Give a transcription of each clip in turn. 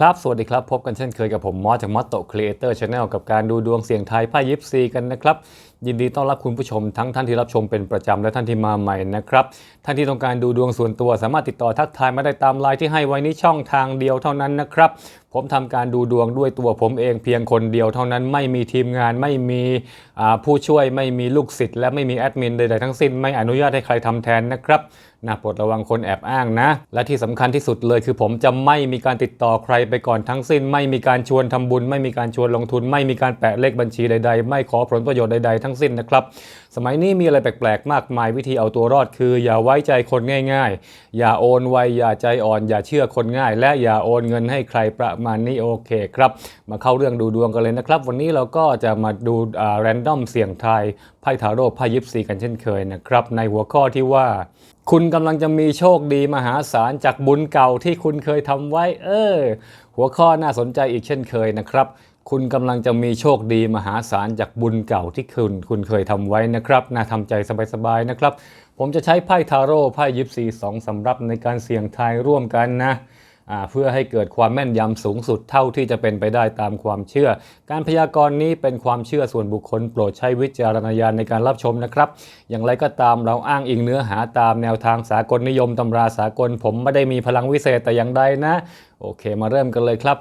ครับ สวัสดีครับ พบกันเช่นเคยกับผมมอสจากมอสโตครีเอเตอร์ชาแนลกับการดูดวงเสียงไทายไพ่ยิปซีกันนะครับ ยินดีต้อนรับคุณผู้ชมทั้งท่านที่รับชมเป็นประจำและท่านที่มาใหม่นะครับ ท่านที่ต้องการดูดวงส่วนตัวสามารถติดต่อทักทายมาได้ตามไลน์ที่ให้ไว้นี้ช่องทางเดียวเท่านั้นนะครับ ผมทำการดูดวงด้วยตัวผมเองเพียงคนเดียวเท่านั้น ไม่มีทีมงานไม่มีผู้ช่วยไม่มีลูกศิษย์และไม่มีแอดมินใดๆทั้งสิ้นไม่อนุญาตให้ใครทำแทนนะครับ นะโปรดระวังคนแอบอ้างนะ และที่สำคัญที่สุดเลยคือผมจะไม่มีการติดต่อใครไปก่อนทั้งสิ้น ไม่มีการชวนทำบุญ ไม่มีการชวนลงทุน ไม่มีการแปะเลขบัญชีใดๆ ไม่ขอผลประโยชน์ใดๆทั้งสิ้นนะครับ สมัยนี้มีอะไรแปลกๆ มากมายวิธีเอาตัวรอดคือ อย่าไว้ใจคนง่าย ๆ อย่าโอนไวอย่าใจอ่อน อย่าเชื่อคนง่าย และอย่าโอนเงินให้ใครประมาณนี้โอเคครับ มาเข้าเรื่องดูดวงกันเลยนะครับ วันนี้เราก็จะมาดูอ่าแรนดอมเสี่ยงทายไพ่ทาโร่ไพ่ยิปซีกันเช่นเคยนะครับ ในหัวข้อที่ว่าคุณกำลังจะมีโชคดีมหาศาลจากบุญเก่าที่คุณเคยทำไว้ เออ หัวข้อน่าสนใจอีกเช่นเคยนะครับ คุณกำลังจะมีโชคดีมหาศาลจากบุญเก่าที่คุณคุณเคยทำไว้นะครับน่าทำใจสบายๆนะครับ ผมจะใช้ไพ่ทาโร่ไพ่ยิปซีสองสำรับในการเสี่ยงทายร่วมกันนะเพื่อให้เกิดความแม่นยำสูงสุดเท่าที่จะเป็นไปได้ตามความเชื่อ การพยากรณ์นี้เป็นความเชื่อส่วนบุคคลโปรดใช้วิจารณญาณในการรับชมนะครับ อย่างไรก็ตามเราอ้างอิงเนื้อหาตามแนวทางสากลนิยมตำราสากล ผมไม่ได้มีพลังวิเศษแต่อย่างใดนะ โอเคมาเริ่มกันเลยครับ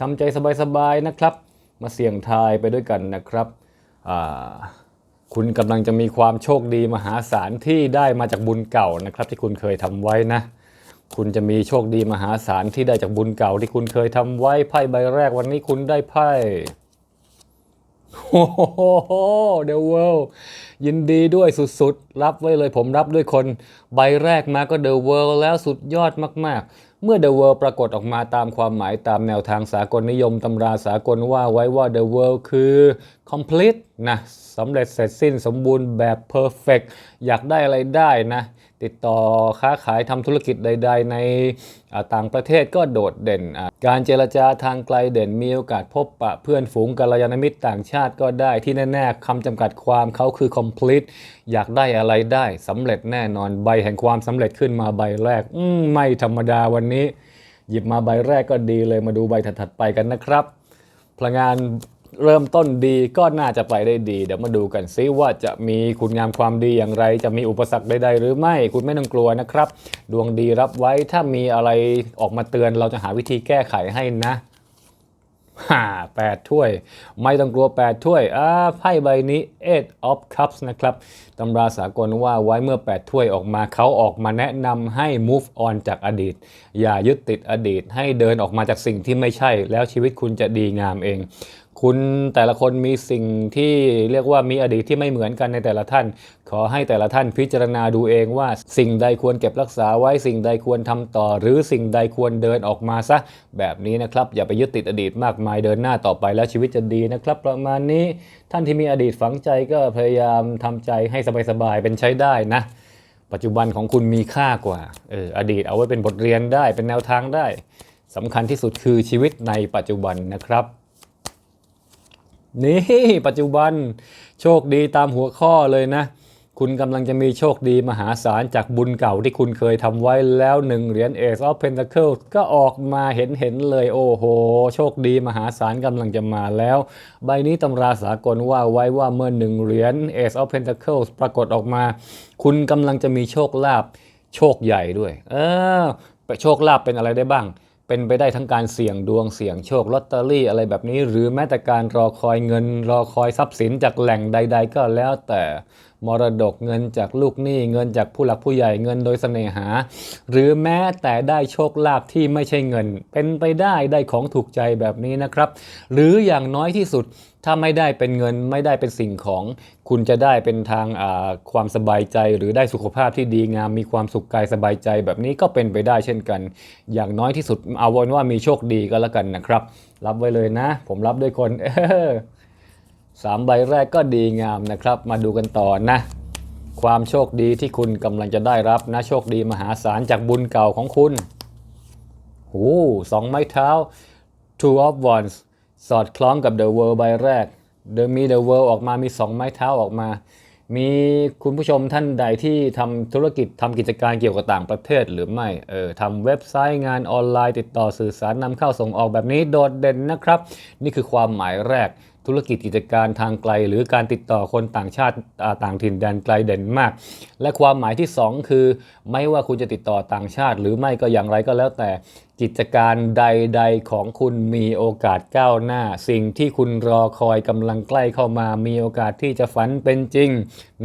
ทำใจสบายๆนะครับ มาเสี่ยงทายไปด้วยกันนะครับ คุณกำลังจะมีความโชคดีมหาศาลที่ได้มาจากบุญเก่านะครับ ที่คุณเคยทำไว้นะ คุณจะมีโชคดีมหาศาลที่ได้จากบุญเก่าที่คุณเคยทำไว้ไพ่ใบแรกวันนี้คุณได้ไพ่โอ้โหเดอะเวิลยินดีด้วยสุดๆ รับไว้เลยผมรับด้วยคน ใบแรกมาก็เดอะเวิลแล้วสุดยอดมากๆ เมื่อ The World ปรากฏออกมาตามความหมายตามแนวทางสากลนิยมตำราสากลว่าไว้ว่า The World คือ complete นะสำเร็จเสร็จสิ้นสมบูรณ์แบบ perfect อยากได้อะไรได้นะ ติดต่อค้าขายทำธุรกิจใด ๆ ในต่างประเทศก็โดดเด่น การเจรจาทางไกลเด่นมีโอกาสพบปะเพื่อนฝูงกัลยาณมิตรต่างชาติก็ได้ที่แน่ๆคำจำกัดความเขาคือ complete อยากได้อะไรได้สำเร็จแน่นอนใบแห่งความสำเร็จขึ้นมาใบแรกมไม่ธรรมดาวันนี้ หยิบมาใบแรกก็ดีเลยมาดูใบถัดๆไปกันนะครับพลังงาน เริ่มต้นดีก็น่าจะไปได้ดี เดี๋ยวมาดูกันซิว่าจะมีคุณงามความดีอย่างไร จะมีอุปสรรคใดๆหรือไม่คุณไม่ต้องกลัวนะครับ ดวงดีรับไว้ถ้ามีอะไรออกมาเตือนเราจะหาวิธีแก้ไขให้นะฮ่าแปดถ้วย ไม่ต้องกลัวแปดถ้วยอ่าไพ่ใบนี้ eight of cups นะครับตำราสากลว่าไว้เมื่อ 8 ถ้วยออกมาเขาออกมาแนะนำให้ move on จากอดีต อย่ายึดติดอดีต ให้เดินออกมาจากสิ่งที่ไม่ใช่ แล้วชีวิตคุณจะดีงามเอง คุณแต่ละคนมีสิ่งที่เรียกว่ามีอดีตที่ไม่เหมือนกันในแต่ละท่าน ขอให้แต่ละท่านพิจารณาดูเองว่า สิ่งใดควรเก็บรักษาไว้สิ่งใดควรทำต่อ หรือสิ่งใดควรเดินออกมาซะ แบบนี้นะครับ อย่าไปยึดติดอดีตมากมายเดินหน้าต่อไปแล้วชีวิตจะดีนะครับ ประมาณนี้ท่านที่มีอดีตฝังใจก็พยายามทำใจให้สบายๆเป็นใช้ได้นะ ปัจจุบันของคุณมีค่ากว่าเอออดีตเอาไว้เป็นบทเรียนได้เป็นแนวทางได้สำคัญที่สุดคือชีวิตในปัจจุบันนะครับ นี่ปัจจุบันโชคดีตามหัวข้อเลยนะ คุณกำลังจะมีโชคดีมหาศาลจากบุญเก่าที่คุณเคยทำไว้แล้วหนึ่งเหรียญ Ace of Pentacles ก็ออกมาเห็นเห็นเลยโอ้โห โชคดีมหาศาลกำลังจะมาแล้ว ใบนี้ตำราสากลว่าไว้ว่าเมื่อหนึ่งเหรียญ Ace of Pentacles ปรากฏออกมา คุณกำลังจะมีโชคลาภโชคใหญ่ด้วย เออโชคลาภเป็นอะไรได้บ้าง เป็นไปได้ทั้งการเสี่ยงดวงเสี่ยงโชคลอตเตอรี่อะไรแบบนี้ หรือแม้แต่การรอคอยเงิน รอคอยทรัพย์สินจากแหล่งใด ๆ ก็แล้วแต่ มรดกเงินจากลูกหนี้เงินจากผู้หลักผู้ใหญ่เงินโดยเสน่หา หรือแม้แต่ได้โชคลาภที่ไม่ใช่เงิน เป็นไปได้ได้ของถูกใจแบบนี้นะครับ หรืออย่างน้อยที่สุดถ้าไม่ได้เป็นเงินไม่ได้เป็นสิ่งของ คุณจะได้เป็นทางความสบายใจ หรือได้สุขภาพที่ดีงาม มีความสุขกายสบายใจแบบนี้ก็เป็นไปได้เช่นกัน อย่างน้อยที่สุดเอาวนว่ามีโชคดีก็แล้วกันนะครับ รับไว้เลยนะ ผมรับด้วยคนเออ สามใบแรกก็ดีงามนะครับ มาดูกันต่อนะ ความโชคดีที่คุณกำลังจะได้รับนะ โชคดีมหาศาลจากบุญเก่าของคุณโอ้สองไม้เท้า two of wands สอดคล้องกับ the world ใบแรก เดมี the world ออกมามี2ไม้เท้าออกมา มีคุณผู้ชมท่านใดที่ทำธุรกิจทำกิจการเกี่ยวกับต่างประเทศหรือไม่ เออทำเว็บไซต์งานออนไลน์ติดต่อสื่อสารนำเข้าส่งออกแบบนี้โดดเด่นนะครับ นี่คือความหมายแรก ธุรกิจกิจการทางไกล หรือการติดต่อคนต่างชาติต่างถิ่นแดนไกลเด่นมาก และความหมายที่ 2 คือ ไม่ว่าคุณจะติดต่อต่างชาติ หรือไม่ก็อย่างไรก็แล้วแต่ กิจการใด ๆ ของคุณมีโอกาสก้าวหน้า สิ่งที่คุณรอคอยกำลังใกล้เข้ามา มีโอกาสที่จะฝันเป็นจริง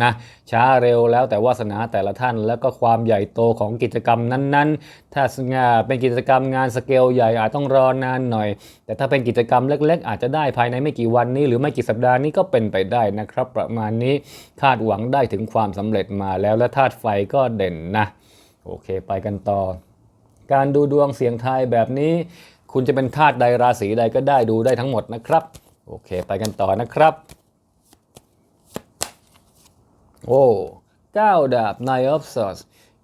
นะช้าเร็วแล้วแต่วาสนาแต่ละท่านแล้วก็ความใหญ่โตของกิจกรรมนั้นๆ ถ้างาเป็นกิจกรรมงานสเกลใหญ่อาจต้องรอนานหน่อย แต่ถ้าเป็นกิจกรรมเล็ก ๆ อาจจะได้ภายในไม่กี่วันนี้ หรือไม่กี่สัปดาห์นี้ก็เป็นไปได้นะครับ ประมาณนี้คาดหวังได้ถึงความสำเร็จมาแล้วและธาตุไฟก็เด่นนะโอเค ไปกันต่อ การดูดวงเสียงทายแบบนี้ คุณจะเป็นธาตุใดราศีใดก็ได้ดูได้ทั้งหมดนะครับ โอเค ไปกันต่อนะครับ โอ้เก้าดาบ Nine of Swords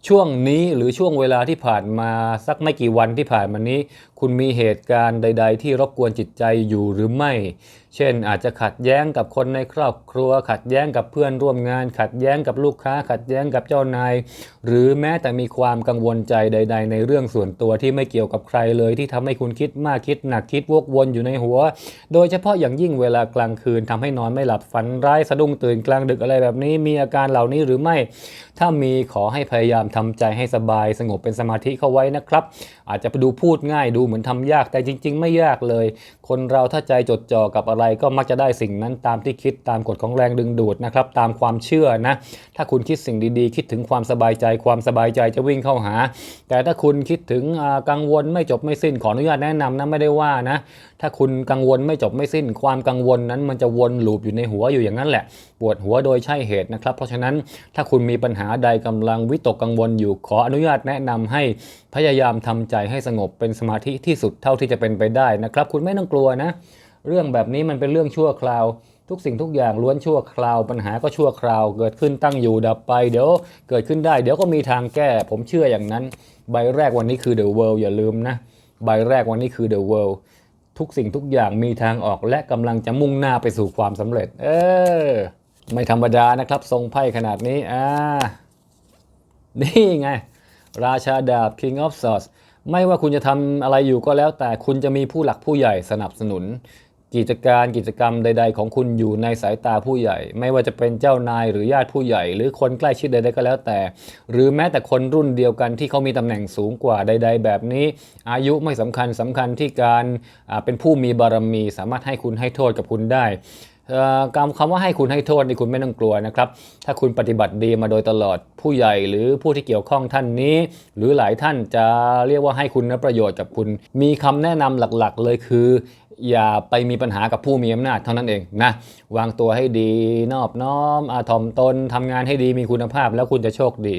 ช่วงนี้หรือช่วงเวลาที่ผ่านมาสักไม่กี่วันที่ผ่านมานี้ คุณมีเหตุการณ์ใด ๆ ที่รบกวนจิตใจอยู่หรือไม่ เช่น อาจจะขัดแย้งกับคนในครอบครัว ขัดแย้งกับเพื่อนร่วมงาน ขัดแย้งกับลูกค้า ขัดแย้งกับเจ้านาย หรือแม้แต่มีความกังวลใจใด ๆ ในเรื่องส่วนตัวที่ไม่เกี่ยวกับใครเลยที่ทำให้คุณคิดมากคิดหนักคิดวกวนอยู่ในหัว โดยเฉพาะอย่างยิ่งเวลากลางคืนทำให้นอนไม่หลับฝันร้ายสะดุ้งตื่นกลางดึกอะไรแบบนี้ มีอาการเหล่านี้หรือไม่ ถ้ามีขอให้พยายามทำใจให้สบายสงบเป็นสมาธิเข้าไว้นะครับ อาจจะดูพูดง่ายดูเหมือนทำยากแต่จริง ๆ ไม่ยากเลย คนเราถ้าใจจดจ่อกับอะไรก็มักจะได้สิ่งนั้นตามที่คิดตามกฎของแรงดึงดูดนะครับตามความเชื่อนะ ถ้าคุณคิดสิ่งดีๆ คิดถึงความสบายใจความสบายใจจะวิ่งเข้าหา แต่ถ้าคุณคิดถึงกังวลไม่จบไม่สิ้นขออนุญาตแนะนำนะไม่ได้ว่านะถ้าคุณกังวลไม่จบไม่สิ้น ความกังวลนั้นมันจะวนลูปอยู่ในหัวอยู่อย่างนั้นแหละ ปวดหัวโดยใช่เหตุนะครับ เพราะฉะนั้นถ้าคุณมีปัญหาใดกำลังวิตกกังวลอยู่ขออนุญาตแนะนำให้พยายามทำใจให้สงบเป็นสมาธิที่สุดเท่าที่จะเป็นไปได้นะครับ คุณไม่ต้องกลัวนะ เรื่องแบบนี้มันเป็นเรื่องชั่วคราวทุกสิ่งทุกอย่างล้วนชั่วคราว ปัญหาก็ชั่วคราว เกิดขึ้นตั้งอยู่ดับไป เดี๋ยวเกิดขึ้นได้ เดี๋ยวก็มีทางแก้ ผมเชื่ออย่างนั้น ใบแรกวันนี้คือ The World อย่าลืมนะ ใบแรกวันนี้คือ The World ทุกสิ่งทุกอย่างมีทางออกและกำลังจะมุ่งหน้าไปสู่ความสำเร็จ เออ ไม่ธรรมดานะครับทรงไพ่ขนาดนี้ อ่า นี่ไง ราชาดาบ King of Swords ไม่ว่าคุณจะทำอะไรอยู่ก็แล้ว แต่คุณจะมีผู้หลักผู้ใหญ่สนับสนุน กิจการกิจกรรมใด ๆ ของคุณอยู่ในสายตาผู้ใหญ่ ไม่ว่าจะเป็นเจ้านายหรือญาติผู้ใหญ่ หรือคนใกล้ชิดใดๆก็แล้วแต่ หรือแม้แต่คนรุ่นเดียวกันที่เขามีตำแหน่งสูงกว่าใด ๆ แบบนี้ อายุไม่สำคัญสำคัญที่การเป็นผู้มีบารมี สามารถให้คุณให้โทษกับคุณได้ คำคำว่าให้คุณให้โทษนี่คุณไม่ต้องกลัวนะครับ ถ้าคุณปฏิบัติดีมาโดยตลอดผู้ใหญ่หรือผู้ที่เกี่ยวข้องท่านนี้ หรือหลายท่านจะเรียกว่าให้คุณประโยชน์กับคุณ มีคำแนะนำหลักๆ เลยคือ อย่าไปมีปัญหากับผู้มีอำนาจเท่านั้นเองนะวางตัวให้ดีนอบน้อมอาถ่อมตนทำงานให้ดีมีคุณภาพ แล้วคุณจะโชคดี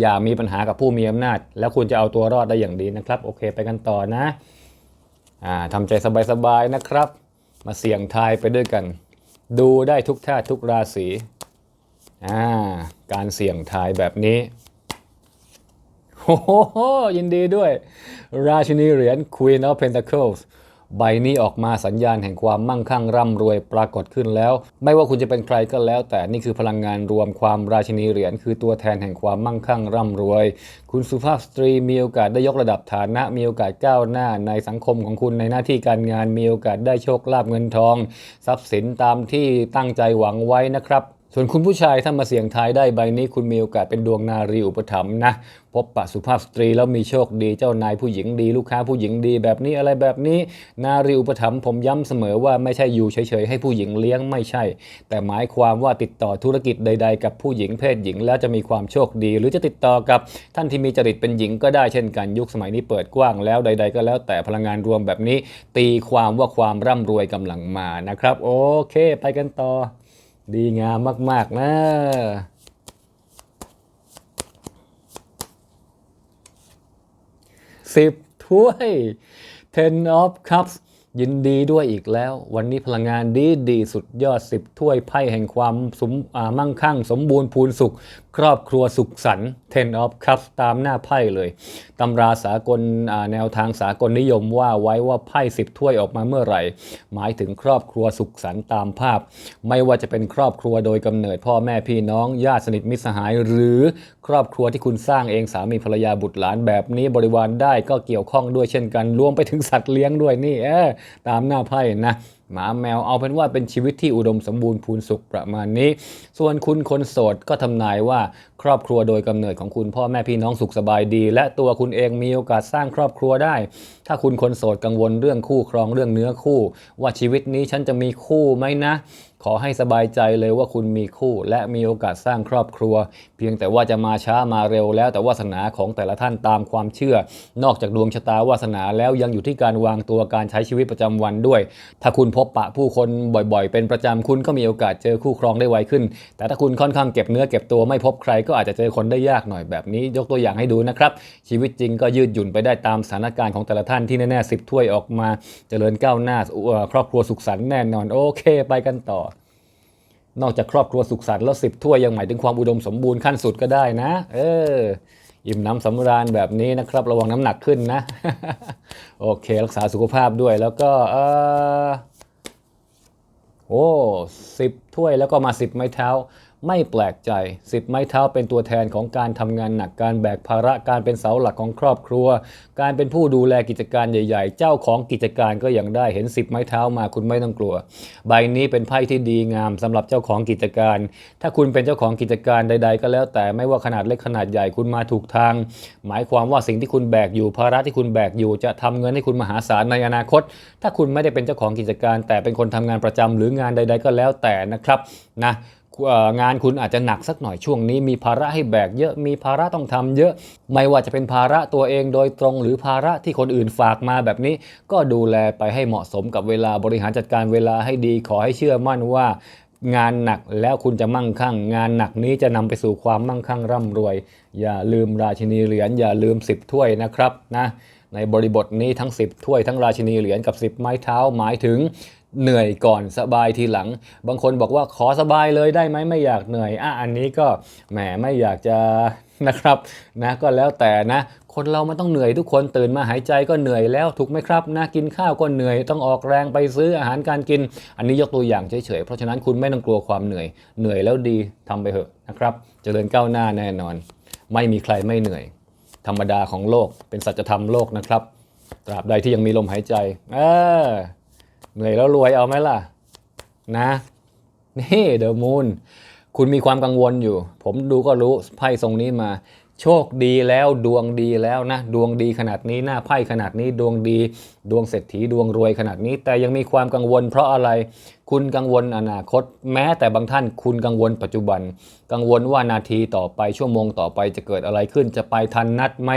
อย่ามีปัญหากับผู้มีอำนาจ แล้วคุณจะเอาตัวรอดได้อย่างดีนะครับ โอเค ไปกันต่อนะอ่าทำใจสบายๆนะครับ มาเสี่ยงทายไปด้วยกัน ดูได้ทุกท่าตุทุกราศีอ่าการเสี่ยงทายแบบนี้โอ้โหยินดีด้วย ราชินีเหรียญ Queen of Pentacles ใบนี้ออกมาสัญญาณแห่งความมั่งคั่งร่ำรวยปรากฏขึ้นแล้ว ไม่ว่าคุณจะเป็นใครก็แล้ว แต่นี่คือพลังงานรวมความราชินีเหรียญคือตัวแทนแห่งความมั่งคั่งร่ำรวย คุณสุภาพสตรีมีโอกาสได้ยกระดับฐานะ มีโอกาสก้าวหน้าในสังคมของคุณในหน้าที่การงาน มีโอกาสได้โชคลาภเงินทอง ทรัพย์สินตามที่ตั้งใจหวังไว้นะครับส่วนคุณผู้ชายถ้ามาเสี่ยงทายได้ใบนี้คุณมีโอกาสเป็นดวงนารีอุปถัมภ์นะ พบปะสุภาพสตรีแล้วมีโชคดีเจ้านายผู้หญิงดีลูกค้าผู้หญิงดี แบบนี้อะไรแบบนี้ นารีอุปถัมภ์ผมย้ำเสมอว่าไม่ใช่อยู่เฉยๆให้ผู้หญิงเลี้ยงไม่ใช่ แต่หมายความว่าติดต่อธุรกิจใด ๆ กับผู้หญิงเพศหญิง แล้วจะมีความโชคดี หรือจะติดต่อกับท่านที่มีจริตเป็นหญิงก็ได้เช่นกันยุคสมัยนี้เปิดกว้างแล้วใด ๆ ก็แล้วแต่พลังงานรวมแบบนี้ ตีความว่าความร่ำรวยกำลังมานะครับ โอเค ไปกันต่อ ดีงามมาก ๆ นะ สิบถ้วย ten of cups ยินดีด้วยอีกแล้ว วันนี้พลังงานดีดีสุดยอดสิบถ้วยไพ่แห่งความสมมั่งคั่ง สมบูรณ์พูนสุข ครอบครัวสุขสันต์ Ten of Cups ตามหน้าไพ่เลย ตำราสากลแนวทางสากลนิยมว่าไว้ว่าไพ่สิบถ้วยออกมาเมื่อไหร่ หมายถึงครอบครัวสุขสันต์ตามภาพ ไม่ว่าจะเป็นครอบครัวโดยกำเนิดพ่อแม่พี่น้องญาติสนิทมิตรสหาย หรือครอบครัวที่คุณสร้างเองสามีภรรยาบุตรหลานแบบนี้บริวารได้ก็เกี่ยวข้องด้วยเช่นกันรวมไปถึงสัตว์เลี้ยงด้วยนี่เออตามหน้าไพ่นะ หมาแมวเอาเป็นว่าเป็นชีวิตที่อุดมสมบูรณ์พูนสุขประมาณนี้ ส่วนคุณคนโสดก็ทำนายว่าครอบครัวโดยกำเนิดของคุณพ่อแม่พี่น้องสุขสบายดี และตัวคุณเองมีโอกาสสร้างครอบครัวได้ ถ้าคุณคนโสดกังวลเรื่องคู่ครองเรื่องเนื้อคู่ ว่าชีวิตนี้ฉันจะมีคู่ไหมนะ ขอให้สบายใจเลยว่าคุณมีคู่และมีโอกาสสร้างครอบครัว เพียงแต่ว่าจะมาช้ามาเร็วแล้วแต่วาสนาของแต่ละท่านตามความเชื่อ นอกจากดวงชะตาวาสนาแล้วยังอยู่ที่การวางตัวการใช้ชีวิตประจำวันด้วย ถ้าคุณพบปะผู้คนบ่อยๆ เป็นประจำคุณก็มีโอกาสเจอคู่ครองได้ไวขึ้น แต่ถ้าคุณค่อนข้างเก็บเนื้อเก็บตัวไม่พบใครก็อาจจะเจอคนได้ยากหน่อยแบบนี้ ยกตัวอย่างให้ดูนะครับ ชีวิตจริงก็ยืดหยุ่นไปได้ตามสถานการณ์ของแต่ละท่านที่แน่ๆสิบถ้วยออกมา เจริญก้าวหน้าครอบครัวสุขสันต์แน่นอนโอเค ไปกันต่อ นอกจากครอบครัวสุขสันต์แล้วสิบถ้วยยังหมายถึงความอุดมสมบูรณ์ขั้นสุดก็ได้นะ เออ อิ่มน้ำสำราญแบบนี้นะครับ ระวังน้ำหนักขึ้นนะ โอเค รักษาสุขภาพด้วยแล้วก็เออโอ้สิบถ้วยแล้วก็มาสิบไม้เท้า ไม่แปลกใจ สิบไม้เท้าเป็นตัวแทนของการทำงานหนักการแบกภาระการเป็นเสาหลักของครอบครัว การเป็นผู้ดูแลกิจการใหญ่ ๆ เจ้าของกิจการก็ยังได้เห็นสิบไม้เท้ามาคุณไม่ต้องกลัว ใบนี้เป็นไพ่ที่ดีงามสำหรับเจ้าของกิจการ ถ้าคุณเป็นเจ้าของกิจการใด ๆ ก็แล้ว แต่ไม่ว่าขนาดเล็กขนาดใหญ่คุณมาถูกทาง หมายความว่าสิ่งที่คุณแบกอยู่ภาระที่คุณแบกอยู่ จะทำเงินให้คุณมหาศาลในอนาคต ถ้าคุณไม่ได้เป็นเจ้าของกิจการ แต่เป็นคนทำงานประจำหรืองานใด ๆ ก็แล้วแต่นะครับนะ งานคุณอาจจะหนักสักหน่อยช่วงนี้ มีภาระให้แบกเยอะมีภาระต้องทำเยอะ ไม่ว่าจะเป็นภาระตัวเองโดยตรงหรือภาระที่คนอื่นฝากมาแบบนี้ ก็ดูแลไปให้เหมาะสมกับเวลาบริหารจัดการเวลาให้ดีขอให้เชื่อมั่นว่างานหนักแล้วคุณจะมั่งคั่ง งานหนักนี้จะนำไปสู่ความมั่งคั่งร่ำรวย อย่าลืมราชินีเหรียญอย่าลืม 10 ถ้วยนะครับนะในบริบทนี้ทั้ง 10 ถ้วยทั้งราชินีเหรียญกับ 10 ไม้เท้าหมายถึง เหนื่อยก่อนสบายทีหลัง บางคนบอกว่าขอสบายเลยได้ไหมไม่อยากเหนื่อยอะอันนี้ก็แหมไม่อยากจะนะครับนะก็แล้วแต่นะ คนเรามันต้องเหนื่อยทุกคนตื่นมาหายใจก็เหนื่อยแล้วถูกไหมครับนะกินข้าวก็เหนื่อยต้องออกแรงไปซื้ออาหารการกิน อันนี้ยกตัวอย่างเฉยๆเพราะฉะนั้นคุณไม่ต้องกลัวความเหนื่อย เหนื่อยแล้วดีทำไปเถอะนะครับเจริญก้าวหน้าแน่นอน ไม่มีใครไม่เหนื่อย ธรรมดาของโลกเป็นสัจธรรมโลกนะครับ ตราบใดที่ยังมีลมหายใจเออ เหนื่อยแล้วรวยเอาไหมล่ะ นะ นี่เดอะมูนคุณมีความกังวลอยู่ ผมดูก็รู้ไพ่ทรงนี้มา โชคดีแล้วดวงดีแล้วนะ ดวงดีขนาดนี้หน้าไพ่ขนาดนี้ดวงดี ดวงเศรษฐีดวงรวยขนาดนี้ แต่ยังมีความกังวลเพราะอะไร คุณกังวลอนาคต แม้แต่บางท่านคุณกังวลปัจจุบัน กังวลว่านาทีต่อไปชั่วโมงต่อไปจะเกิดอะไรขึ้น จะไปทันนัดไหม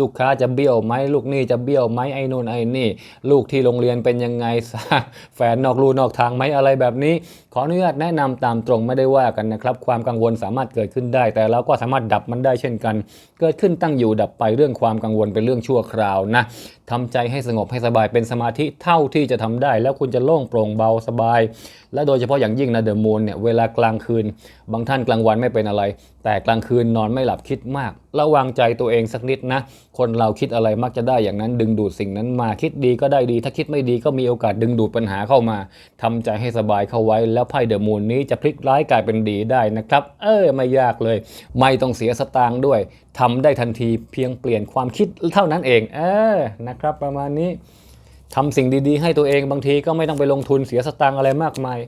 ลูกค้าจะเบี้ยวไหมลูกหนี้จะเบี้ยวไหมไอ้นู่นไอ้นี่ ลูกที่โรงเรียนเป็นยังไงแฟนนอกลู่นอกทางไหมอะไรแบบนี้ ขออนุญาตแนะนำตามตรงไม่ได้ว่ากันนะครับ ความกังวลสามารถเกิดขึ้นได้ แต่เราก็สามารถดับมันได้เช่นกัน เกิดขึ้นตั้งอยู่ดับไปเรื่องความกังวลเป็นเรื่องชั่วคราวนะทำใจให้สงบให้สบายเป็นสมาธิเท่าที่จะทำได้ แล้วคุณจะโล่งโปร่งเบาสบายและโดยเฉพาะอย่างยิ่งนะเดอะมูนเนี่ยเวลากลางคืน บางท่านกลางวันไม่เป็นอะไร แต่กลางคืนนอนไม่หลับคิดมาก ระวังใจตัวเองสักนิดนะ คนเราคิดอะไรมักจะได้อย่างนั้น ดึงดูดสิ่งนั้นมาคิดดีก็ได้ดี ถ้าคิดไม่ดีก็มีโอกาสดึงดูดปัญหาเข้ามาทำใจให้สบายเข้าไว้ แล้วไพ่เดอะมูนนี้จะพลิกร้ายกลายเป็นดีได้นะครับ เออไม่ยากเลย ไม่ต้องเสียสตางค์ด้วยทำได้ทันทีเพียงเปลี่ยนความคิดเท่านั้นเอง เออนะครับ ประมาณนี้ ทำสิ่งดีๆ ให้ตัวเองบางทีก็ไม่ต้องไปลงทุนเสียสตางค์อะไรมากมาย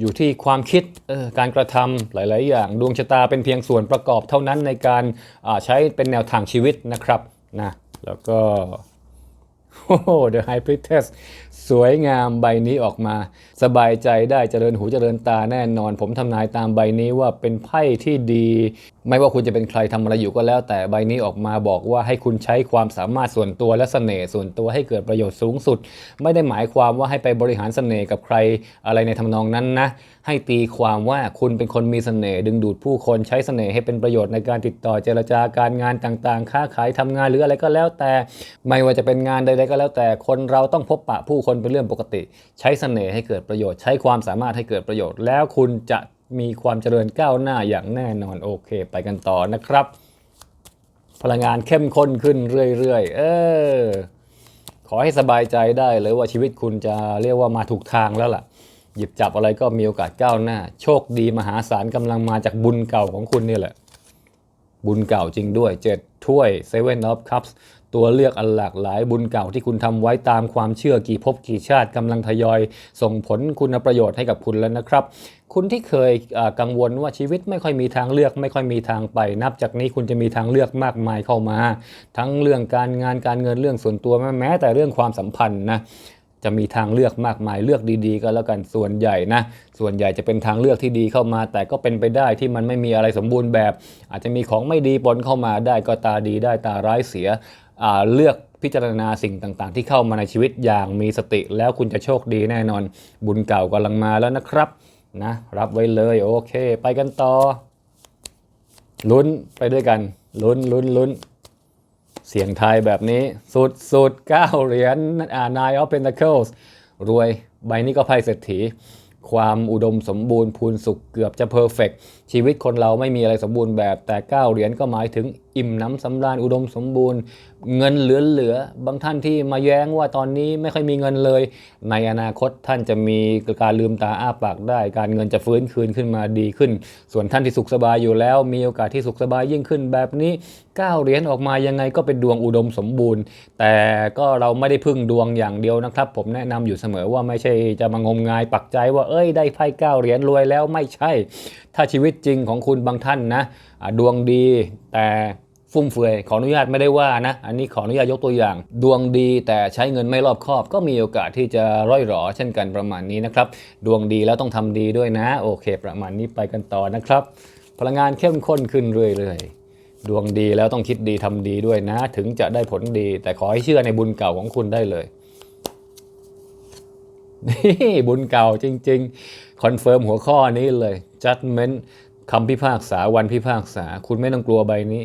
อยู่ที่ความคิดออการกระทำหลาย ๆ อย่างดวงชะตาเป็นเพียงส่วนประกอบเท่านั้นในการใช้เป็นแนวทางชีวิตนะครับนะแล้วก็โอ้โห The High Priestess สวยงามใบนี้ออกมา สบายใจได้เจริญหูเจริญตาแน่นอน ผมทำนายตามใบนี้ว่าเป็นไพ่ที่ดี ไม่ว่าคุณจะเป็นใครทำอะไรอยู่ก็แล้ว แต่ใบนี้ออกมาบอกว่าให้คุณใช้ความสามารถส่วนตัวและเสน่ห์ส่วนตัวให้เกิดประโยชน์สูงสุด ไม่ได้หมายความว่าให้ไปบริหารเสน่ห์กับใครอะไรในทำนองนั้นนะให้ตีความว่าคุณเป็นคนมีเสน่ห์ดึงดูดผู้คนใช้เสน่ห์ให้เป็นประโยชน์ในการติดต่อเจรจาการงานต่างๆ ค้าขายทำงานหรืออะไรก็แล้วแต่ ไม่ว่าจะเป็นงานใดๆก็แล้วแต่คนเราต้องพบปะผู้คนเป็นเรื่องปกติ ใช้เสน่ห์ให้เกิดประโยชน์ ใช้ความสามารถให้เกิดประโยชน์ แล้วคุณจะมีความเจริญก้าวหน้าอย่างแน่นอนโอเค ไปกันต่อนะครับ พลังงานเข้มข้นขึ้นเรื่อยๆ เออขอให้สบายใจได้เลยว่าชีวิตคุณจะเรียกว่ามาถูกทางแล้วล่ะ หยิบจับอะไรก็มีโอกาสก้าวหน้า โชคดีมหาศาลกำลังมาจากบุญเก่าของคุณนี่แหละ บุญเก่าจริงด้วย7ถ้วย Seven of Cups ตัวเลือกอันหลากหลายบุญเก่าที่คุณทำไว้ตามความเชื่อกี่ภพกี่ชาติกำลังทยอย ส่งผลคุณประโยชน์ให้กับคุณแล้วนะครับ คุณที่เคยกังวลว่าชีวิตไม่ค่อยมีทางเลือก ไม่ค่อยมีทางไป นับจากนี้คุณจะมีทางเลือกมากมายเข้ามา ทั้งเรื่องการงานการเงินเรื่องส่วนตัวแม้แต่เรื่องความสัมพันธ์นะจะมีทางเลือกมากมายเลือกดีๆ ก็แล้วกันส่วนใหญ่นะ ส่วนใหญ่จะเป็นทางเลือกที่ดีเข้ามา แต่ก็เป็นไปได้ที่มันไม่มีอะไรสมบูรณ์แบบ อาจจะมีของไม่ดีปนเข้ามาได้ก็ตาดีได้ตาร้ายเสีย เลือกพิจารณาสิ่งต่างๆ ที่เข้ามาในชีวิตอย่างมีสติ แล้วคุณจะโชคดีแน่นอน บุญเก่ากำลังมาแล้วนะครับนะรับไว้เลยโอเค ไปกันต่อ ลุ้นไปด้วยกัน ลุ้นลุ้นลุ้นเสียงไทยแบบนี้ สุดสุดเก้าเหรียญอ่า Nine of Pentacles รวยใบนี้ก็ไพ่เศรษฐี ความอุดมสมบูรณ์พูนสุขเกือบจะเพอร์เฟกชีวิตคนเราไม่มีอะไรสมบูรณ์แบบแต่9เหรียญก็หมายถึงอิ่มน้ำสำราญอุดมสมบูรณ์ เงินเหลือๆบางท่านที่มาแย้งว่าตอนนี้ไม่ค่อยมีเงินเลย ในอนาคตท่านจะมีการลืมตาอ้าปากได้ การเงินจะฟื้นคืนขึ้นมาดีขึ้น ส่วนท่านที่สุขสบายอยู่แล้ว มีโอกาสที่สุขสบายยิ่งขึ้นแบบนี้9เหรียญออกมายังไงก็เป็นดวงอุดมสมบูรณ์ แต่ก็เราไม่ได้พึ่งดวงอย่างเดียวนะครับ ผมแนะนำอยู่เสมอว่าไม่ใช่จะมางมงายปักใจว่าเอ้ยได้ไพ่ก้าเหรียญรวยแล้วไม่ใช่ ถ้าชีวิตจริงของคุณบางท่านนะดวงดีแต่ฟุ่มเฟือยขออนุญาตไม่ได้ว่านะ อันนี้ขออนุญาตยกตัวอย่าง ดวงดีแต่ใช้เงินไม่รอบคอบ ก็มีโอกาสที่จะร่อยหรอเช่นกันประมาณนี้นะครับ ดวงดีแล้วต้องทำดีด้วยนะ โอเค ประมาณนี้ไปกันต่อนะครับ พลังงานเข้มข้นขึ้นเรื่อยๆดวงดีแล้วต้องคิดดีทำดีด้วยนะ ถึงจะได้ผลดี แต่ขอให้เชื่อในบุญเก่าของคุณได้เลยนี่บุญเก่าจริง ๆ คอนเฟิร์มหัวข้อนี้เลย judgment คำพิพากษาวันพิพากษา คุณไม่ต้องกลัวใบนี้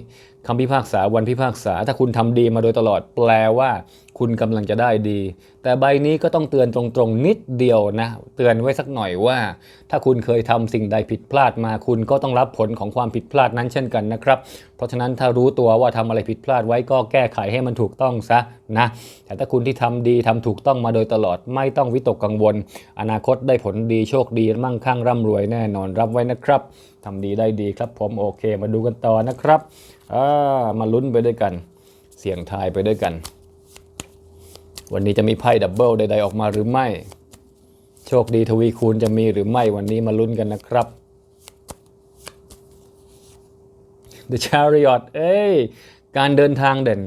คำพิพากษาวันพิพากษา ถ้าคุณทำดีมาโดยตลอดแปลว่า คุณกำลังจะได้ดี แต่ใบนี้ก็ต้องเตือนตรงๆนิดเดียวนะ เตือนไว้สักหน่อยว่า ถ้าคุณเคยทำสิ่งใดผิดพลาดมา คุณก็ต้องรับผลของความผิดพลาดนั้นเช่นกันนะครับ เพราะฉะนั้นถ้ารู้ตัวว่าทำอะไรผิดพลาดไว้ก็แก้ไขให้มันถูกต้องซะนะ แต่ถ้าคุณที่ทำดีทำถูกต้องมาโดยตลอดไม่ต้องวิตกกังวล อนาคตได้ผลดีโชคดีมั่งคั่งร่ำรวยแน่นอนรับไว้นะครับทำดีได้ดีครับผมโอเค มาดูกันต่อนะครับอ่ามาลุ้นไปด้วยกัน เสี่ยงทายไปด้วยกัน วันนี้จะมีไพ่ดับเบิลใด ๆ ออกมาหรือไม่ โชคดีทวีคูณจะมีหรือไม่วันนี้มาลุ้นกันนะครับ The Chariot เอ้ย การเดินทางเด่น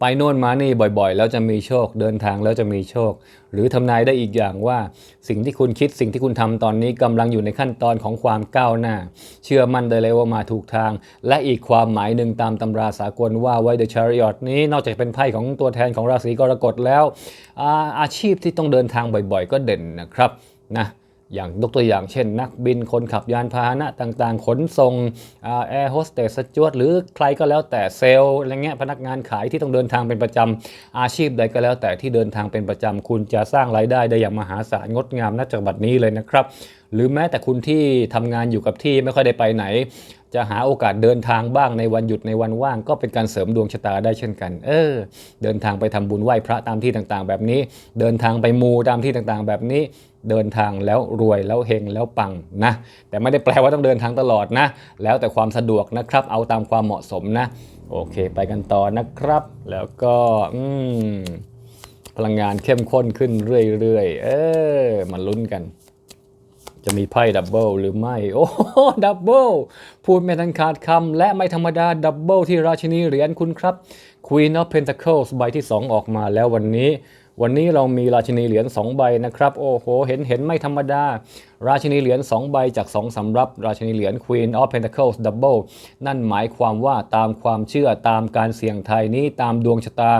ไปโน่นมานี่บ่อยๆ แล้วจะมีโชคเดินทางแล้วจะมีโชค หรือทำนายได้อีกอย่างว่าสิ่งที่คุณคิดสิ่งที่คุณทำตอนนี้กำลังอยู่ในขั้นตอนของความก้าวหน้า เชื่อมั่นได้เลยว่ามาถูกทาง และอีกความหมายหนึ่งตามตำราสากลว่าไว้ The Chariot นี้นอกจากเป็นไพ่ของตัวแทนของราศีกรกฎแล้วอาอาชีพที่ต้องเดินทางบ่อยๆ ก็เด่นนะครับนะ อย่างยกตัวอย่างเช่น นักบินคนขับยานพาหนะต่างๆ ขนส่งแอร์โฮสเตสสจวตหรือใครก็แล้วแต่เซลล์อะไรเงี้ยพนักงานขายที่ต้องเดินทางเป็นประจำอาชีพใดก็แล้วแต่ที่เดินทางเป็นประจำคุณจะสร้างรายได้ได้อย่างมหาศาลงดงามนับจากบัดนี้เลยนะครับ หรือแม้แต่คุณที่ทำงานอยู่กับที่ไม่ค่อยได้ไปไหน จะหาโอกาสเดินทางบ้างในวันหยุดในวันว่าง ก็เป็นการเสริมดวงชะตาได้เช่นกัน เออ เดินทางไปทำบุญไหว้พระตามที่ต่างๆ แบบนี้ เดินทางไปมูตามที่ต่างๆ แบบนี้ เดินทางแล้วรวยแล้วเฮงแล้วปังนะ แต่ไม่ได้แปลว่าต้องเดินทางตลอดนะ แล้วแต่ความสะดวกนะครับ เอาตามความเหมาะสมนะ โอเค ไปกันต่อนะครับ แล้วก็อืมพลังงานเข้มข้นขึ้นเรื่อยๆ เออมาลุ้นกัน จะมีไพ่ดับเบิลหรือไม่ โอ้ดับเบิลพูดไม่ทันขาดคำและไม่ธรรมดาดับเบิลที่ราชินีเหรียญคุณครับ Queen of Pentacles ใบที่ 2 ออกมาแล้ววันนี้ วันนี้เรามีราชินีเหรียญ2ใบนะครับ โอ้โห เห็นเห็นไม่ธรรมดาราชินีเหรียญ2ใบจาก 2สำรับ ราชินีเหรียญ Queen of Pentacles Double นั่นหมายความว่าตามความเชื่อตามการเสี่ยงทายนี้ตามดวงชะตา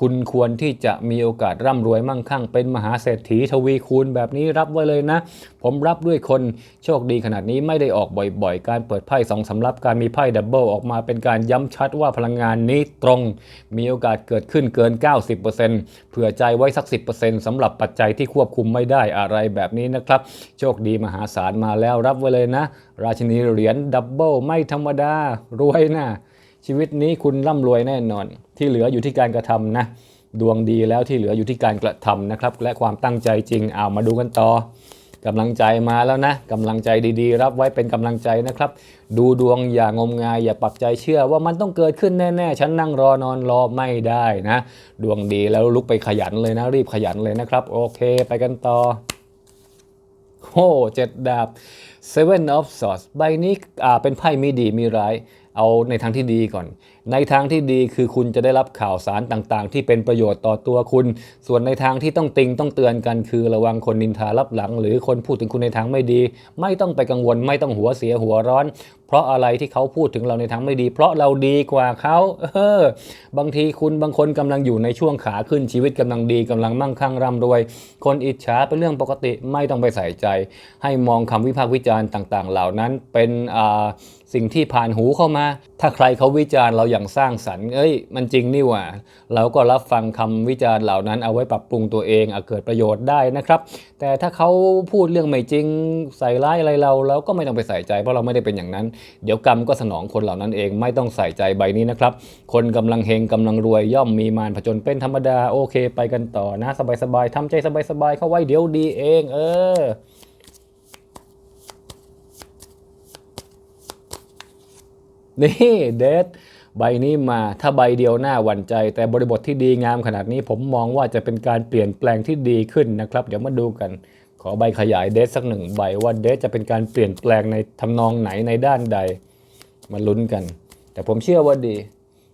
คุณควรที่จะมีโอกาสร่ำรวยมั่งคั่ง เป็นมหาเศรษฐีทวีคูณแบบนี้รับไว้เลยนะ ผมรับด้วยคนโชคดีขนาดนี้ไม่ได้ออกบ่อยๆ การเปิดไพ่สองสำรับการมีไพ่ดับเบิลออกมาเป็นการย้ำชัดว่าพลังงานนี้ตรง มีโอกาสเกิดขึ้นเกิน 90%เผื่อใจไว้สัก 10%สำหรับปัจจัยที่ควบคุมไม่ได้อะไรแบบนี้นะครับ โชคดีมหาศาลมาแล้วรับไว้เลยนะ ราชินีเหรียญดับเบิลไม่ธรรมดา รวยนะชีวิตนี้คุณร่ำรวยแน่นอน ที่เหลืออยู่ที่การกระทำนะดวงดีแล้วที่เหลืออยู่ที่การกระทำนะครับ และความตั้งใจจริงเอามาดูกันต่อกำลังใจมาแล้วนะกำลังใจดีๆ รับไว้เป็นกำลังใจนะครับ ดูดวงอย่างมงายอย่าปักใจเชื่อว่ามันต้องเกิดขึ้นแน่ๆ ฉันนั่งรอนอนรอไม่ได้นะ ดวงดีแล้วลุกไปขยันเลยนะ รีบขยันเลยนะครับ โอเค ไปกันต่อ โอ้เจ็ดดาบ Seven of Swords ใบนี้อ่าเป็นไพ่มีดีมีร้าย เอาในทางที่ดีก่อน ในทางที่ดีคือคุณจะได้รับข่าวสารต่างๆ ที่เป็นประโยชน์ต่อตัวคุณ ส่วนในทางที่ต้องติงต้องเตือนกันคือระวังคนนินทารับหลัง หรือคนพูดถึงคุณในทางไม่ดี ไม่ต้องไปกังวลไม่ต้องหัวเสียหัวร้อน เพราะอะไรที่เขาพูดถึงเราในทางไม่ดี เพราะเราดีกว่าเขาเออบางทีคุณบางคนกำลังอยู่ในช่วงขาขึ้นชีวิตกำลังดีกำลังมั่งคั่งร่ำรวย คนอิจฉาเป็นเรื่องปกติไม่ต้องไปใส่ใจ ให้มองคำวิพากษ์วิจารณ์ต่าง ๆ เหล่านั้นเป็นอ่า สิ่งที่ผ่านหูเข้ามา ถ้าใครเขาวิจารณ์เราอย่างสร้างสรรค์เอ้ย มันจริงนี่หว่า เราก็รับฟังคำวิจารณ์เหล่านั้นเอาไว้ปรับปรุงตัวเองอาเกิดประโยชน์ได้นะครับ แต่ถ้าเขาพูดเรื่องไม่จริงใส่ร้ายอะไรเราเราก็ไม่ต้องไปใส่ใจ เพราะเราไม่ได้เป็นอย่างนั้น เดี๋ยวกรรมก็สนองคนเหล่านั้นเองไม่ต้องใส่ใจใบนี้นะครับ คนกำลังเฮงกำลังรวยย่อมมีมารผจญเป็นธรรมดาโอเค ไปกันต่อนะ สบายๆทำใจสบายๆเข้าไว้เดี๋ยวดีเอง เออ นี่เดทใบนี้มาถ้าใบเดียวหน้าหวั่นใจ แต่บริบทที่ดีงามขนาดนี้ ผมมองว่าจะเป็นการเปลี่ยนแปลงที่ดีขึ้นนะครับ เดี๋ยวมาดูกัน ขอใบขยายเดทสักหนึ่งใบว่าเดทจะเป็นการเปลี่ยนแปลงในทำนองไหนในด้านใด มาลุ้นกัน แต่ผมเชื่อว่าดี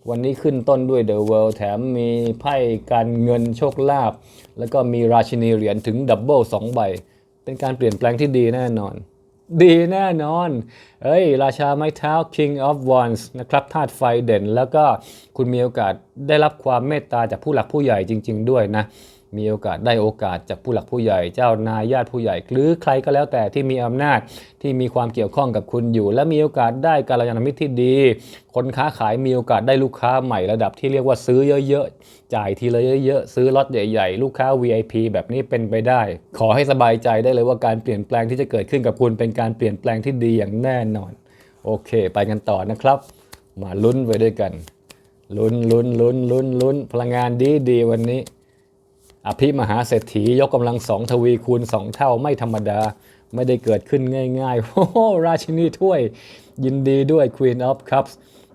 วันนี้ขึ้นต้นด้วย The World แถมมีไพ่การเงินโชคลาภแล้วก็มีราชินีเหรียญถึงดับเบิลสองใบ เป็นการเปลี่ยนแปลงที่ดีแน่นอน ดีแน่นอน เอ้ย ราชาไม้เท้า King of Wands นะครับธาตุไฟเด่น แล้วก็คุณมีโอกาสได้รับความเมตตาจากผู้หลักผู้ใหญ่จริง ๆ ด้วยนะ มีโอกาสได้โอกาสจากผู้หลักผู้ใหญ่ เจ้านายญาติผู้ใหญ่ หรือใครก็แล้วแต่ที่มีอำนาจที่มีความเกี่ยวข้องกับคุณอยู่ และมีโอกาสได้การยานมิตรที่ดี คนค้าขายมีโอกาสได้ลูกค้าใหม่ระดับที่เรียกว่าซื้อเยอะๆ จ่ายทีละเยอะๆ ซื้อล็อตใหญ่ๆ ลูกค้า VIP แบบนี้เป็นไปได้ ขอให้สบายใจได้เลยว่าการเปลี่ยนแปลงที่จะเกิดขึ้นกับคุณเป็นการเปลี่ยนแปลงที่ดีอย่างแน่นอน โอเค ไปกันต่อนะครับ มาลุ้นไปด้วยกันลุ้นลุ้นลุ้นลุ้นลุ้นพลังงานดีดีวันนี้ อภิมหาเศรษฐียกกำลังสองทวีคูณสองเท่าไม่ธรรมดา ไม่ได้เกิดขึ้นง่ายๆ โอ้ราชินีถ้วยยินดีด้วย Queen of Cups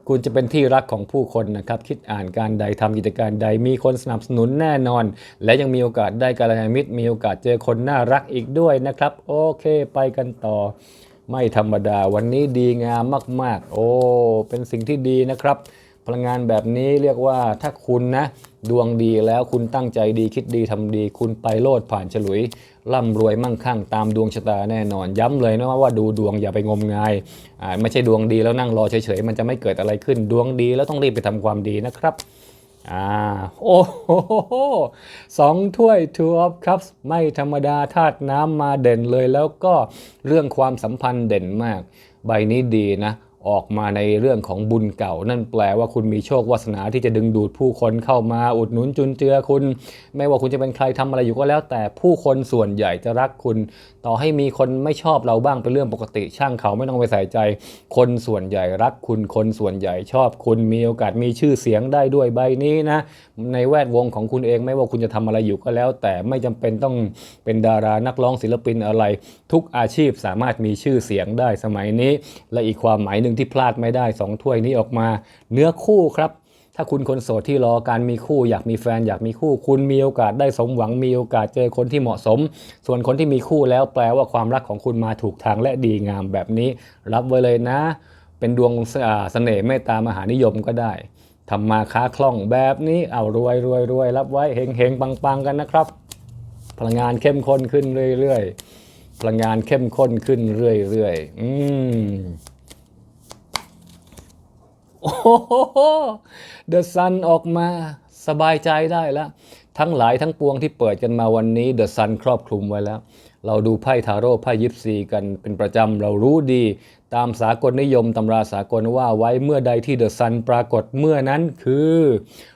คุณจะเป็นที่รักของผู้คนนะครับ คิดอ่านการใดทำกิจการใดมีคนสนับสนุนแน่นอน และยังมีโอกาสได้การยานมิตร มีโอกาสเจอคนน่ารักอีกด้วยนะครับ โอเคไปกันต่อ ไม่ธรรมดาวันนี้ดีงามมาก ๆ โอ้เป็นสิ่งที่ดีนะครับ พลังงานแบบนี้เรียกว่าถ้าคุณนะ ดวงดีแล้วคุณตั้งใจดีคิดดีทำดี คุณไปโลดผ่านฉลุย ร่ำรวยมั่งคั่งตามดวงชะตาแน่นอน ย้ำเลยนะว่าดูดวงอย่าไปงมงายไม่ใช่ดวงดีแล้วนั่งรอเฉยๆมันจะไม่เกิดอะไรขึ้นดวงดีแล้วต้องรีบไปทำความดีนะครับอ่าโอ้โหสองถ้วย two of cups ไม่ธรรมดาธาตุน้ำมาเด่นเลยแล้วก็เรื่องความสัมพันธ์เด่นมาก ใบนี้ดีนะ ออกมาในเรื่องของบุญเก่า นั่นแปลว่าคุณมีโชควาสนาที่จะดึงดูดผู้คนเข้ามาอุดหนุนจุนเจือคุณ ไม่ว่าคุณจะเป็นใครทำอะไรอยู่ก็แล้ว แต่ผู้คนส่วนใหญ่จะรักคุณ ต่อให้มีคนไม่ชอบเราบ้างเป็นเรื่องปกติ ช่างเขาไม่ต้องไปใส่ใจ คนส่วนใหญ่รักคุณคนส่วนใหญ่ชอบคุณมีโอกาสมีชื่อเสียงได้ด้วยใบนี้นะ ในแวดวงของคุณเองไม่ว่าคุณจะทำอะไรอยู่ก็แล้ว แต่ไม่จำเป็นต้องเป็นดารานักร้องศิลปินอะไร ทุกอาชีพสามารถมีชื่อเสียงได้สมัยนี้ และอีกความหมายหนึ่งที่พลาดไม่ได้สองถ้วยนี้ออกมา เนื้อคู่ครับ ถ้าคุณคนโสดที่รอการมีคู่ อยากมีแฟนอยากมีคู่ คุณมีโอกาสได้สมหวังมีโอกาสเจอคนที่เหมาะสม ส่วนคนที่มีคู่แล้วแปลว่าความรักของคุณมาถูกทางและดีงามแบบนี้ รับไว้เลยนะ เป็นดวงอ่าเสน่ห์เมตตามหานิยมก็ได้ทำมาค้าคล่องแบบนี้เอารวยรวยรวยรับไว้เฮงเฮงปังปังกันนะครับ พลังงานเข้มข้นขึ้นเรื่อยๆพลังงานเข้มข้นขึ้นเรื่อยๆ อืม โอ้โหเดอะซันออกมาสบายใจได้แล้ว ทั้งหลายทั้งปวงที่เปิดกันมาวันนี้เดอะซันครอบคลุมไว้แล้ว เราดูไพ่ทาโร่ไพ่ยิปซีกันเป็นประจำเรารู้ดี ตามสากลนิยมตำราสากลว่าไว้เมื่อใดที่เดอะซันปรากฏเมื่อนั้นคือ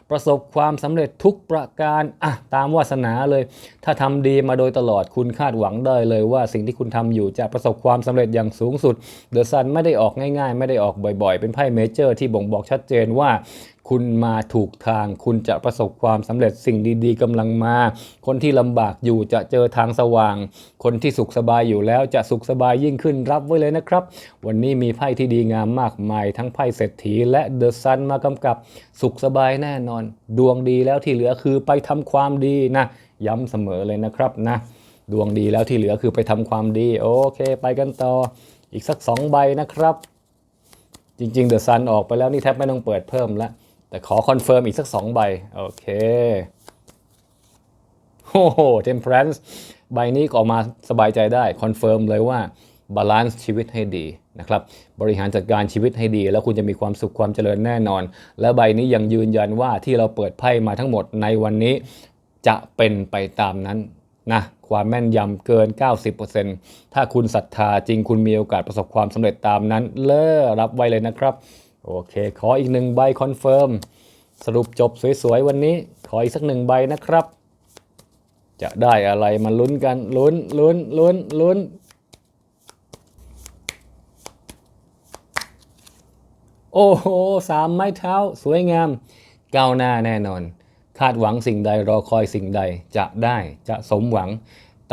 ประสบความสำเร็จทุกประการอะตามวาสนาเลย ถ้าทำดีมาโดยตลอดคุณคาดหวังได้เลยว่าสิ่งที่คุณทำอยู่จะประสบความสำเร็จอย่างสูงสุดเดอะซันไม่ได้ออกง่ายๆ ไม่ได้ออกบ่อยๆ เป็นไพ่เมเจอร์ที่บ่งบอกชัดเจนว่า คุณมาถูกทาง คุณจะประสบความสำเร็จสิ่งดีๆกำลังมา คนที่ลำบากอยู่จะเจอทางสว่าง คนที่สุขสบายอยู่แล้วจะสุขสบายยิ่งขึ้นรับไว้เลยนะครับ วันนี้มีไพ่ที่ดีงามมากมาย ทั้งไพ่เศรษฐีและเดอะซันมากำกับสุขสบายแน่นอน ดวงดีแล้วที่เหลือคือไปทำความดีนะ ย้ำเสมอเลยนะครับนะ ดวงดีแล้วที่เหลือคือไปทำความดี โอเค ไปกันต่ออีกสักสองใบนะครับ จริงๆเดอะซันออกไปแล้วนี่แทบไม่ต้องเปิดเพิ่มแล้ว แต่ขอคอนเฟิร์มอีกสักสองใบ โอเค โอ้โหเทมเพรนซ์ใบนี้ก็ออกมาสบายใจได้ คอนเฟิร์มเลยว่าบาลานซ์ชีวิตให้ดีนะครับบริหารจัดการชีวิตให้ดี แล้วคุณจะมีความสุขความเจริญแน่นอน และใบนี้ยังยืนยันว่าที่เราเปิดไพ่มาทั้งหมดในวันนี้ จะเป็นไปตามนั้นนะความแม่นยำเกิน 90%ถ้าคุณศรัทธาจริงคุณมีโอกาสประสบความสำเร็จตามนั้น เลิกรับไว้เลยนะครับ โอเค ขออีกหนึ่งใบคอนเฟิร์มสรุปจบสวยๆ วันนี้ ขออีกสักหนึ่งใบนะครับ จะได้อะไรมาลุ้นกันลุ้นลุ้นลุ้นลุ้นโอ้โหสามไม้เท้า สวยงาม ก้าวหน้าแน่นอน คาดหวังสิ่งใดรอคอยสิ่งใดจะได้จะสมหวัง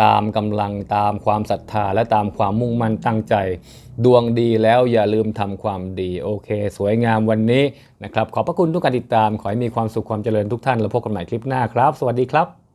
ตามกำลังตามความศรัทธาและตามความมุ่งมั่นตั้งใจ ดวงดีแล้วอย่าลืมทำความดี โอเค สวยงามวันนี้นะครับ ขอบพระคุณทุกการติดตาม ขอให้มีความสุขความเจริญทุกท่าน แล้วพบกันใหม่คลิปหน้าครับ สวัสดีครับ